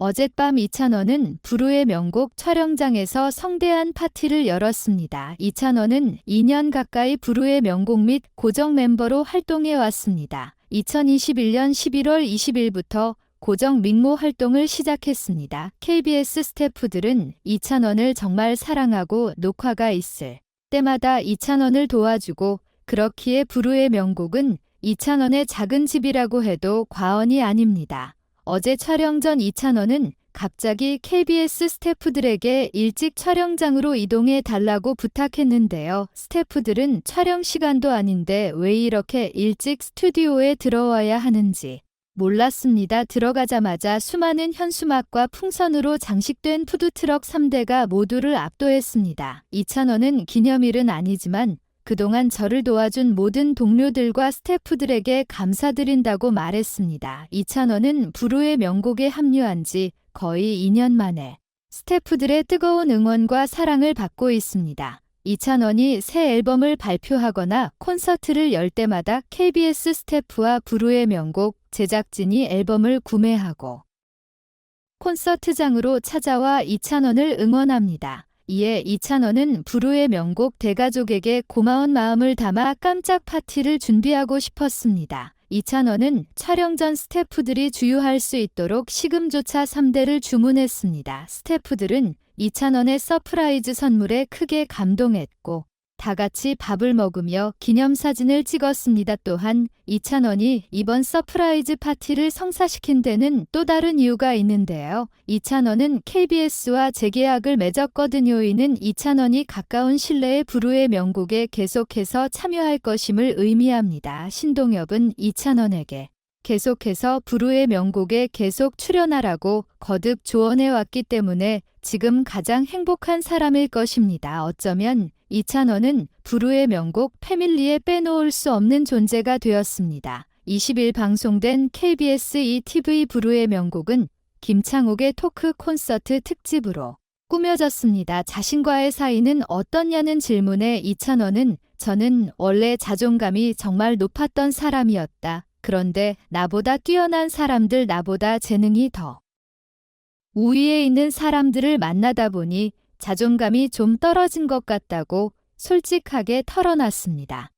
어젯밤 이찬원은 부르의 명곡 촬영장에서 성대한 파티를 열었습니다. 이찬원은 2년 가까이 부르의 명곡 및 고정 멤버로 활동해 왔습니다. 2021년 11월 20일부터 고정 밍모 활동을 시작했습니다. KBS 스태프들은 이찬원을 정말 사랑하고 녹화가 있을 때마다 이찬원을 도와주고 그렇기에 부르의 명곡은 이찬원의 작은 집이라고 해도 과언이 아닙니다. 어제 촬영 전 이찬원은 갑자기 KBS 스태프들에게 일찍 촬영장으로 이동해 달라고 부탁했는데요. 스태프들은 촬영 시간도 아닌데 왜 이렇게 일찍 스튜디오에 들어와야 하는지 몰랐습니다. 들어가자마자 수많은 현수막과 풍선으로 장식된 푸드트럭 3대가 모두를 압도했습니다. 이찬원은 기념일은 아니지만 그동안 저를 도와준 모든 동료들과 스태프들에게 감사드린다고 말했습니다. 이찬원은 부르의 명곡에 합류한 지 거의 2년 만에 스태프들의 뜨거운 응원과 사랑을 받고 있습니다. 이찬원이 새 앨범을 발표하거나 콘서트를 열 때마다 KBS 스태프와 부르의 명곡 제작진이 앨범을 구매하고 콘서트장으로 찾아와 이찬원을 응원합니다. 이에 이찬원은 부르의 명곡 대가족에게 고마운 마음을 담아 깜짝 파티를 준비하고 싶었습니다. 이찬원은 촬영 전 스태프들이 주유할 수 있도록 식음조차 3대를 주문했습니다. 스태프들은 이찬원의 서프라이즈 선물에 크게 감동했고 다 같이 밥을 먹으며 기념사진을 찍었습니다. 또한 이찬원이 이번 서프라이즈 파티를 성사시킨 데는 또 다른 이유가 있는데요. 이찬원은 KBS와 재계약을 맺었거든요. 이는 이찬원이 가까운 신뢰의 부르의 명곡에 계속해서 참여할 것임을 의미합니다. 신동엽은 이찬원에게 계속해서 부르의 명곡에 계속 출연하라고 거듭 조언해 왔기 때문에 지금 가장 행복한 사람일 것입니다. 어쩌면 이찬원은 부르의 명곡 패밀리에 빼놓을 수 없는 존재가 되었습니다. 20일 방송된 KBS ETV 부르의 명곡은 김창욱의 토크 콘서트 특집으로 꾸며졌습니다. 자신과의 사이는 어떻냐는 질문에 이찬원은 저는 원래 자존감이 정말 높았던 사람이었다. 그런데 나보다 뛰어난 사람들, 나보다 재능이 더 우위에 있는 사람들을 만나다 보니 자존감이 좀 떨어진 것 같다고 솔직하게 털어놨습니다.